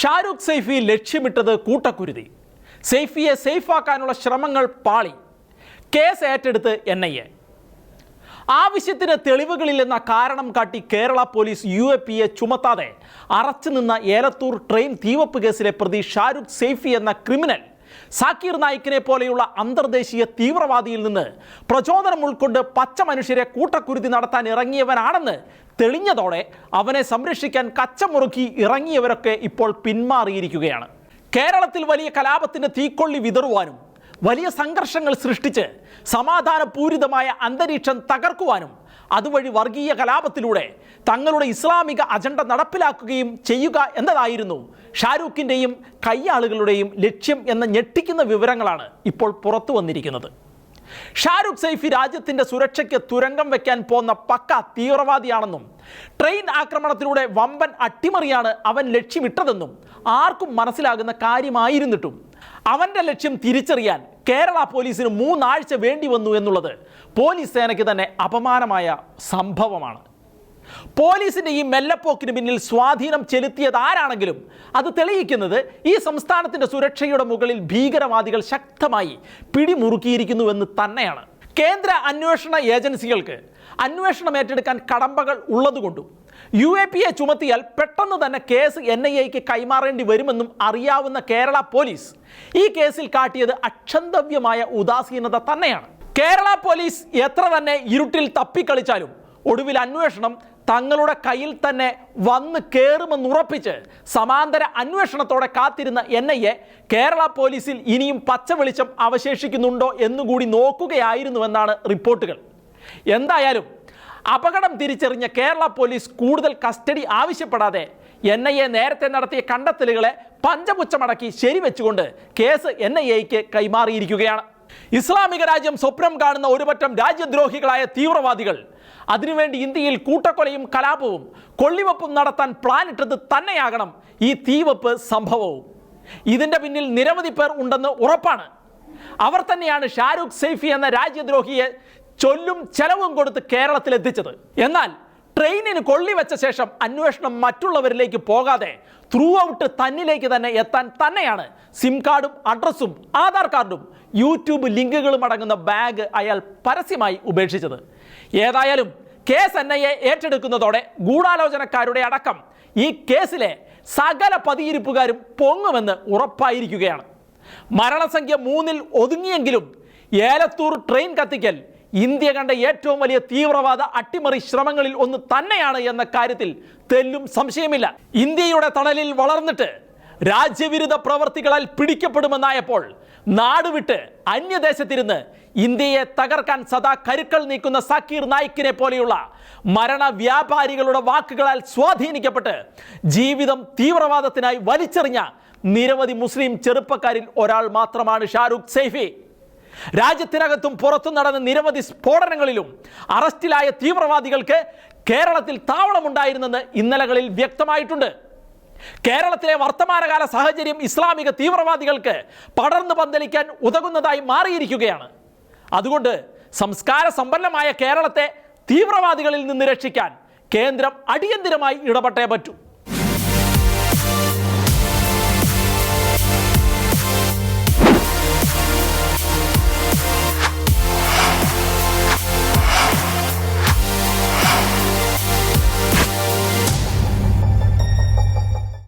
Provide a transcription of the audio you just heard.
ഷാരൂഖ് സെയ്ഫി ലക്ഷ്യമിട്ടത് കൂട്ടക്കുരുതി. സൈഫിയെ സേഫാക്കാനുള്ള ശ്രമങ്ങൾ പാളി. കേസ് ഏറ്റെടുത്ത് എൻ ഐ എ. ആവശ്യത്തിന് തെളിവുകളില്ലെന്ന കാരണം കാട്ടി Kerala police U A P A ചുമത്താതെ അറച്ചു നിന്ന ഏലത്തൂർ ട്രെയിൻ തീവപ്പ് കേസിലെ പ്രതി ഷാരൂഖ് സെയ്ഫി എന്ന ക്രിമിനൽ സാക്കീർ നായിക്കിനെ പോലെയുള്ള അന്തർദേശീയ തീവ്രവാദിയിൽ നിന്ന് പ്രചോദനം ഉൾക്കൊണ്ട് പച്ച മനുഷ്യരെ കൂട്ടക്കുരുതി നടത്താൻ ഇറങ്ങിയവനാണെന്ന് തെളിഞ്ഞതോടെ അവനെ സംരക്ഷിക്കാൻ കച്ചമുറുക്കി ഇറങ്ങിയവരൊക്കെ ഇപ്പോൾ പിന്മാറിയിരിക്കുകയാണ്. കേരളത്തിൽ വലിയ കലാപത്തിന് തീക്കൊള്ളി വിതറുവാനും വലിയ സംഘർഷങ്ങൾ സൃഷ്ടിച്ച് സമാധാനപൂരിതമായ അന്തരീക്ഷം തകർക്കുവാനും അതുവഴി വർഗീയ കലാപത്തിലൂടെ തങ്ങളുടെ ഇസ്ലാമിക അജണ്ട നടപ്പിലാക്കുകയും ചെയ്യുക എന്നതായിരുന്നു ഷാരൂഖിന്റെയും കയ്യാളുകളുടെയും ലക്ഷ്യം എന്ന ഞെട്ടിക്കുന്ന വിവരങ്ങളാണ് ഇപ്പോൾ പുറത്തു വന്നിരിക്കുന്നത്. ഷാരൂഖ് സൈഫി രാജ്യത്തിന്റെ സുരക്ഷയ്ക്ക് തുരങ്കം വെക്കാൻ പോന്ന പക്ക തീവ്രവാദിയാണെന്നും ട്രെയിൻ ആക്രമണത്തിലൂടെ വമ്പൻ അട്ടിമറിയാണ് അവൻ ലക്ഷ്യമിട്ടതെന്നും ആർക്കും മനസ്സിലാകുന്ന കാര്യമായിരുന്നിട്ടും അവന്റെ ലക്ഷ്യം തിരിച്ചറിയാൻ കേരള പോലീസിന് മൂന്നാഴ്ച വേണ്ടി വന്നു എന്നുള്ളത് പോലീസ് സേനയ്ക്ക് തന്നെ അപമാനമായ സംഭവമാണ്. പോലീസിന്റെ ഈ മെല്ലപ്പോക്കിന് പിന്നിൽ സ്വാധീനം ചെലുത്തിയത് ആരാണെങ്കിലും അത് തെളിയിക്കുന്നത് ഈ സംസ്ഥാനത്തിന്റെ സുരക്ഷയുടെ മുകളിൽ ഭീകരവാദികൾ ശക്തമായി പിടിമുറുക്കിയിരിക്കുന്നുവെന്ന് തന്നെയാണ്. കേന്ദ്ര അന്വേഷണ ഏജൻസികൾക്ക് അന്വേഷണം ഏറ്റെടുക്കാൻ കടമ്പകൾ ഉള്ളതുകൊണ്ടും യു എ പി എ ചുമത്തിയാൽ പെട്ടെന്ന് തന്നെ കേസ് എൻ ഐ എക്ക് കൈമാറേണ്ടി വരുമെന്നും അറിയാവുന്ന കേരള പോലീസ് ഈ കേസിൽ കാട്ടിയത് അക്ഷന്തവ്യമായ ഉദാസീനത തന്നെയാണ്. കേരള പോലീസ് എത്ര തന്നെ ഇരുട്ടിൽ തപ്പിക്കളിച്ചാലും ഒടുവിൽ അന്വേഷണം തങ്ങളുടെ കയ്യിൽ തന്നെ വന്ന് കയറുമെന്നുറപ്പിച്ച് സമാന്തര അന്വേഷണത്തോടെ കാത്തിരുന്ന എൻ ഐ എ കേരള പോലീസിൽ ഇനിയും പച്ച വെളിച്ചം അവശേഷിക്കുന്നുണ്ടോ എന്നുകൂടി നോക്കുകയായിരുന്നുവെന്നാണ് റിപ്പോർട്ടുകൾ. എന്തായാലും അപകടം തിരിച്ചറിഞ്ഞ കേരള പോലീസ് കൂടുതൽ കസ്റ്റഡി ആവശ്യപ്പെടാതെ എൻ ഐ എ നേരത്തെ നടത്തിയ കണ്ടെത്തലുകളെ പഞ്ചപുച്ചമടക്കി ശരിവെച്ചുകൊണ്ട് കേസ് എൻ ഐ എക്ക് കൈമാറിയിരിക്കുകയാണ്. ഇസ്ലാമിക രാജ്യം സ്വപ്നം കാണുന്ന ഒരുപറ്റം രാജ്യദ്രോഹികളായ തീവ്രവാദികൾ. അതിനുവേണ്ടി ഇന്ത്യയിൽ കൂട്ടക്കൊലയും കലാപവും കൊള്ളിവെപ്പും നടത്താൻ പ്ലാനിട്ടത് തന്നെയാകണം ഈ തീവെപ്പ് സംഭവവും. ഇതിന്റെ പിന്നിൽ നിരവധി പേർ ഉണ്ടെന്ന് ഉറപ്പാണ്. അവർ തന്നെയാണ് ഷാരൂഖ് സൈഫി എന്ന രാജ്യദ്രോഹിയെ ചൊല്ലും ചെലവും കൊടുത്ത് കേരളത്തിൽ എത്തിച്ചത് എന്നാൽ ട്രെയിനിന് കൊള്ളിവെച്ച ശേഷം അന്വേഷണം മറ്റുള്ളവരിലേക്ക് പോകാതെ ത്രൂ ഔട്ട് തന്നിലേക്ക് തന്നെ എത്താൻ തന്നെയാണ് സിം കാർഡും അഡ്രസ്സും ആധാർ കാർഡും യൂട്യൂബ് ലിങ്കുകളും അടങ്ങുന്ന ബാഗ് അയാൾ പരസ്യമായി ഉപേക്ഷിച്ചത്. ഏതായാലും കേസ് എൻ ഐ എ ഏറ്റെടുക്കുന്നതോടെ ഗൂഢാലോചനക്കാരുടെ അടക്കം ഈ കേസിലെ സകല പതിയിരിപ്പുകാരും പൊങ്ങുമെന്ന് ഉറപ്പായിരിക്കുകയാണ്. മരണസംഖ്യ മൂന്നിൽ ഒതുങ്ങിയെങ്കിലും ഏലത്തൂർ ട്രെയിൻ കത്തിക്കൽ ഇന്ത്യ കണ്ട ഏറ്റവും വലിയ തീവ്രവാദ അട്ടിമറി ശ്രമങ്ങളിൽ ഒന്ന് തന്നെയാണ് എന്ന കാര്യത്തിൽ തെല്ലും സംശയമില്ല. ഇന്ത്യയുടെ തണലിൽ വളർന്നിട്ട് രാജ്യവിരുദ്ധ പ്രവർത്തികളാൽ പിടിക്കപ്പെടുമെന്നായപ്പോൾ നാടുവിട്ട് അന്യദേശത്തിരുന്ന് ഇന്ത്യയെ തകർക്കാൻ സദാ കരുക്കൾ നീക്കുന്ന സക്കീർ നായിക്കിനെ പോലെയുള്ള മരണ വ്യാപാരികളുടെ വാക്കുകളാൽ സ്വാധീനിക്കപ്പെട്ട് ജീവിതം തീവ്രവാദത്തിനായി വലിച്ചെറിഞ്ഞ നിരവധി മുസ്ലിം ചെറുപ്പക്കാരിൽ ഒരാൾ മാത്രമാണ് ഷാരൂഖ് സൈഫി. രാജ്യത്തിനകത്തും പുറത്തും നടന്ന നിരവധി സ്ഫോടനങ്ങളിലും അറസ്റ്റിലായ തീവ്രവാദികൾക്ക് കേരളത്തിൽ താവളമുണ്ടായിരുന്നെന്ന് ഇന്നലകളിൽ വ്യക്തമായിട്ടുണ്ട്. കേരളത്തിലെ വർത്തമാനകാല സാഹചര്യം ഇസ്ലാമിക തീവ്രവാദികൾക്ക് പടർന്നു പന്തലിക്കാൻ ഉതകുന്നതായി മാറിയിരിക്കുകയാണ്. അതുകൊണ്ട് സംസ്കാര സമ്പന്നമായ കേരളത്തെ തീവ്രവാദികളിൽ നിന്ന് രക്ഷിക്കാൻ കേന്ദ്രം അടിയന്തിരമായി ഇടപെട്ടേ പറ്റൂ.